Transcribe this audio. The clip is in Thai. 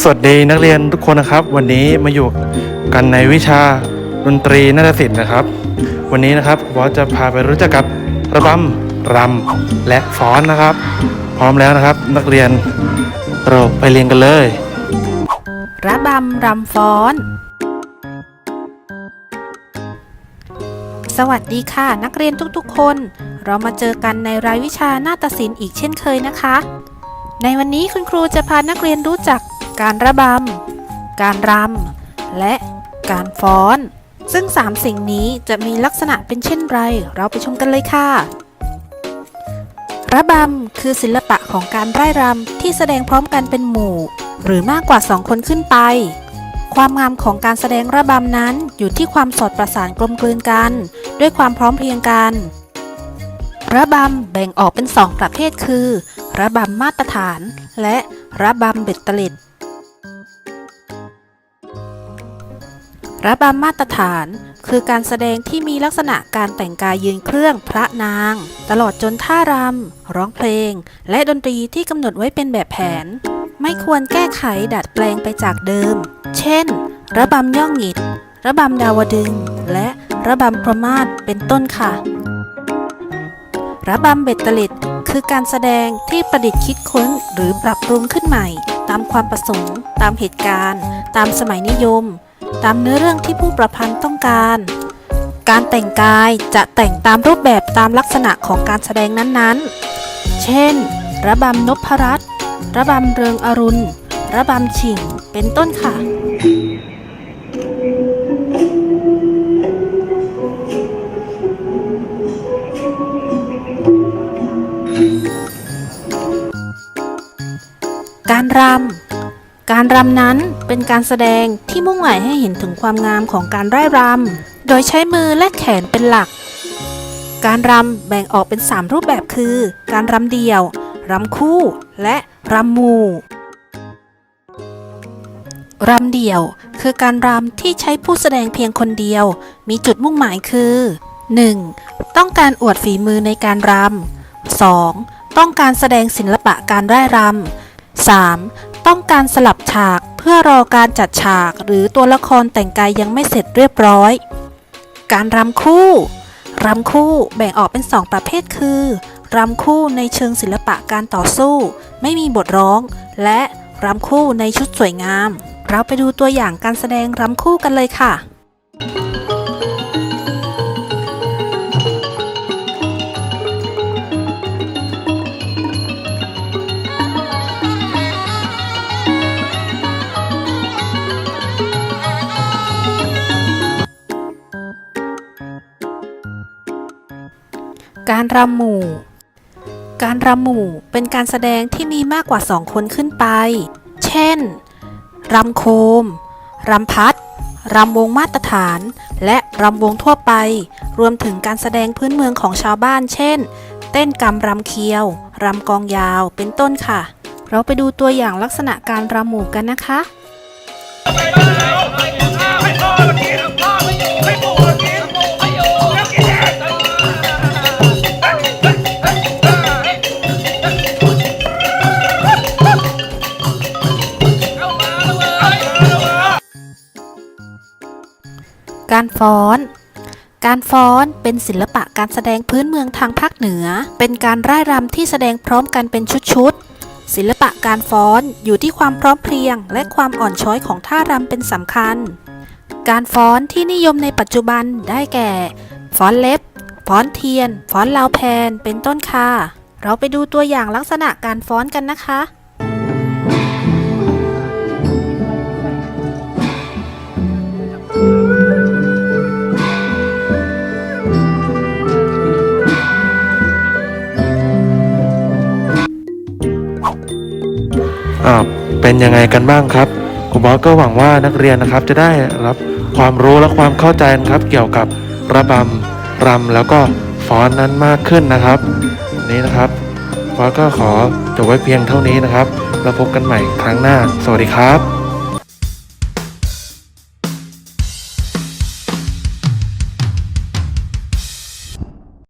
สวัสดีนักเรียนทุกคนนะครับ วันนี้มาอยู่กันในวิชาดนตรีนาฏศิลป์นะครับ วันนี้นะครับผมจะพาไปรู้จักกับระบำรำและฟ้อนนะครับ พร้อมแล้วนะครับ นักเรียนเราไปเรียนกันเลย ระบำรำฟ้อน สวัสดีค่ะ นักเรียนทุกๆ คน เรามาเจอกันในรายวิชานาฏศิลป์อีกเช่นเคยนะคะ ในวันนี้คุณครูจะพานักเรียนรู้จัก การระบำ การรำ และการฟ้อน ซึ่ง 3 สิ่งนี้จะมีลักษณะเป็นเช่นไร เราไปชมกันเลยค่ะ ระบำคือศิลปะของการไร่รำที่แสดงพร้อมกันเป็นหมู่ หรือมากกว่า 2 คนขึ้นไป ความงามของการแสดงระบำนั้นอยู่ที่ความสอดประสานกลมกลืนกัน ด้วยความพร้อมเพรียงกันระบำแบ่งออกเป็น2ประเภทคือ ระบำมาตรฐาน และระบำเบ็ดเตล็ด ระบำมาตรฐาน คือการแสดงที่มีลักษณะการแต่งกายยืนเครื่องพระนาง ตลอดจนท่ารำร้องเพลง และดนตรีที่กำหนดไว้เป็นแบบแผน ไม่ควรแก้ไขดัดแปลงไปจากเดิม เช่น ระบำย่องหงิด ระบำดาวดึง และระบำประมาศเป็นต้นค่ะ ระบำเบ็ดเตล็ดคือการแสดงที่ประดิษฐ์คิดค้นหรือปรับปรุงขึ้นใหม่ ตามความประสงค์ ตามเหตุการณ์ ตามสมัยนิยม ตามเนื้อเรื่องที่ผู้ประพันธ์ต้องการ การแต่งกายจะแต่งตามรูปแบบตามลักษณะของการแสดงนั้นๆ เช่น ระบำนพรัตน์ระบำเริงอรุณ ระบำฉิง เป็นต้นค่ะการรำ การรำนั้น เป็นการแสดงที่มุ่งหมายให้เห็นถึงความงามของการไร่รำ โดยใช้มือและแขนเป็นหลัก การรำแบ่งออกเป็น 3 รูปแบบคือ การรำเดี่ยว รำคู่ และรำหมู่รำเดี่ยว คือการรำที่ใช้ผู้แสดงเพียงคนเดียว มีจุดมุ่งหมายคือ 1. ต้องการอวดฝีมือในการรำ 2. ต้องการแสดงศิลปะการไร่รำ 3. ต้องการสลับฉาก พื่อรอการจัดฉากหรือตัวละครแต่งกายยังไม่เสร็จเรียบร้อย การรำคู่รำคู่แบ่งออกเป็น 2 ประเภทคือรำคู่ในเชิงศิลปะการต่อสู้ ไม่มีบทร้อง และรำคู่ในชุดสวยงาม เราไปดูตัวอย่างการแสดงรำคู่กันเลยค่ะ การรำหมู่ การรำหมู่เป็นการแสดงที่มีมากกว่า2คนขึ้นไป เช่น รำโคม รำพัด รำวงมาตรฐาน และรำวงทั่วไป รวมถึงการแสดงพื้นเมืองของชาวบ้าน เช่น เต้นกำรำเคียว รำกองยาว เป็นต้นค่ะ เราไปดูตัวอย่างลักษณะการรำหมู่กันนะคะ การฟ้อน การฟ้อนเป็นศิลปะการแสดงพื้นเมืองทางภาคเหนือ เป็นการร่ายรำที่แสดงพร้อมกันเป็นชุดๆ ศิลปะการฟ้อนอยู่ที่ความพร้อมเพรียง และความอ่อนช้อยของท่ารำเป็นสำคัญ การฟ้อนที่นิยมในปัจจุบันได้แก่ ฟ้อนเล็บ ฟ้อนเทียน ฟ้อนลาวแพน เป็นต้นค่ะ เราไปดูตัวอย่างลักษณะการฟ้อนกันนะคะ เป็นยังไงกันบ้างครับครูบอสก็หวังว่านักเรียนนะครับจะได้รับความรู้และความเข้าใจนะครับ เกี่ยวกับระบำรำแล้วก็ฟ้อนนั้นมากขึ้นนะครับนนี้นะครับบอสก็ขอจบไว้เพียงเท่านี้นะครับ แล้วพบกันใหม่ครั้งหน้า สวัสดีครับ